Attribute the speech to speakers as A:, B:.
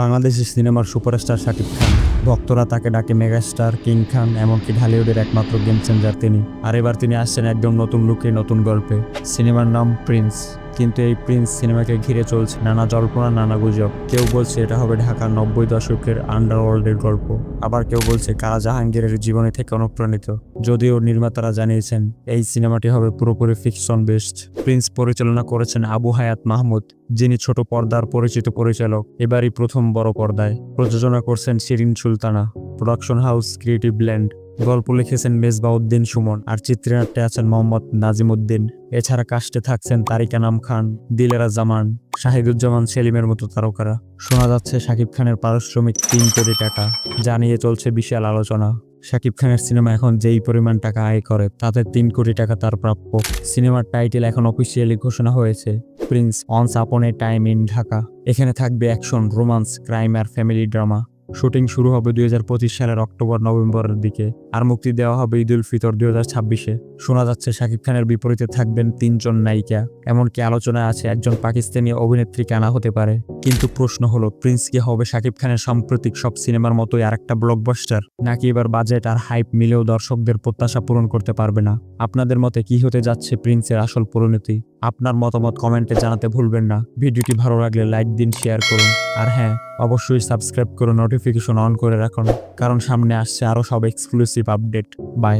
A: বাংলাদেশের সিনেমার সুপারস্টার শাকিব খান, ভক্তরা তাকে ডাকে মেগাস্টার কিং খান, এমনকি ঢালিউডের একমাত্র গেম চেঞ্জার তিনি। আর এবার তিনি আসছেন একদম নতুন লুকে, নতুন গল্পে। সিনেমার নাম প্রিন্স। কিন্তু এই প্রিন্স সিনেমাকে ঘিরে চলছে নানা জল্পনা, নানা গুজব। কেউ বলছে এটা হবে ঢাকার নব্বই দশকের আন্ডারওয়ার্ল্ডের গল্প। আবার কেউ বলছে কারা জাহাঙ্গীরের জীবনী থেকে অনুপ্রাণিত। যদিও নির্মাতারা জানিয়েছেন, এই সিনেমাটি হবে পুরোপুরি ফিকশন বেসড প্রিন্স পরিচালনা করেছেন আবু হায়াত মাহমুদ, যিনি ছোট পর্দার পরিচিত পরিচালক, এবারই প্রথম বড় পর্দায়। প্রযোজনা করছেন Shirin Sultana. Production house, creative bland গল্প লিখেছেন মেজবাউদ্দিন সুমন আর চিত্রনাট্যে আছেন মোহাম্মদ নাজিমুদ্দিন। এছাড়া কাস্টে থাকছেন তারিকা নাম খান, দিলেরা জামান, শাহিদুজ্জামান সেলিমের মতো তারকারা। শোনা যাচ্ছে শাকিব খানের পারিশ্রমিক তিন কোটি টাকা জানিয়ে চলছে বিশাল আলোচনা। শাকিব খানের সিনেমা এখন যেই পরিমাণ টাকা আয় করে, তাতে তিন কোটি টাকা তার প্রাপ্য। সিনেমার টাইটেল এখন অফিসিয়ালি ঘোষণা হয়েছে প্রিন্স অনস আপন এ টাইম ইন ঢাকা এখানে থাকবে অ্যাকশন, রোমান্স, ক্রাইম আর ফ্যামিলি ড্রামা। শুটিং শুরু হবে দুই হাজার পঁচিশ সালের অক্টোবর, নভেম্বরের দিকে। আর মুক্তি দেওয়া হবে ঈদুল ফিতর দুই ছাব্বিশে। শোনা যাচ্ছে শাকিব খানের বিপরীতে থাকবেন তিনজন নায়িকা। এমনকি আলোচনায় আছে একজন পাকিস্তানি অভিনেত্রী আনা হতে পারে। কিন্তু প্রশ্ন হলো, প্রিন্স কি হবে শাকিব খানের সাম্প্রতিক সব সিনেমার মতোই আরেকটা ব্লকবাস্টার নাকি এবার বাজেট আর হাইপ মিলেও দর্শকদের প্রত্যাশা পূরণ করতে পারবে না? আপনাদের মতে কি হতে যাচ্ছে প্রিন্সের আসল পরিণতি? আপনার মতামত কমেন্টে জানাতে ভুলবেন না। ভিডিওটি ভালো লাগলে লাইক দিন শেয়ার করুন। আর হ্যাঁ অবশ্যই সাবস্ক্রাইব করে নোটিফিকেশন অন করে রাখুন, কারণ সামনে আসছে আরও সব এক্সক্লুসিভ আপডেট বাই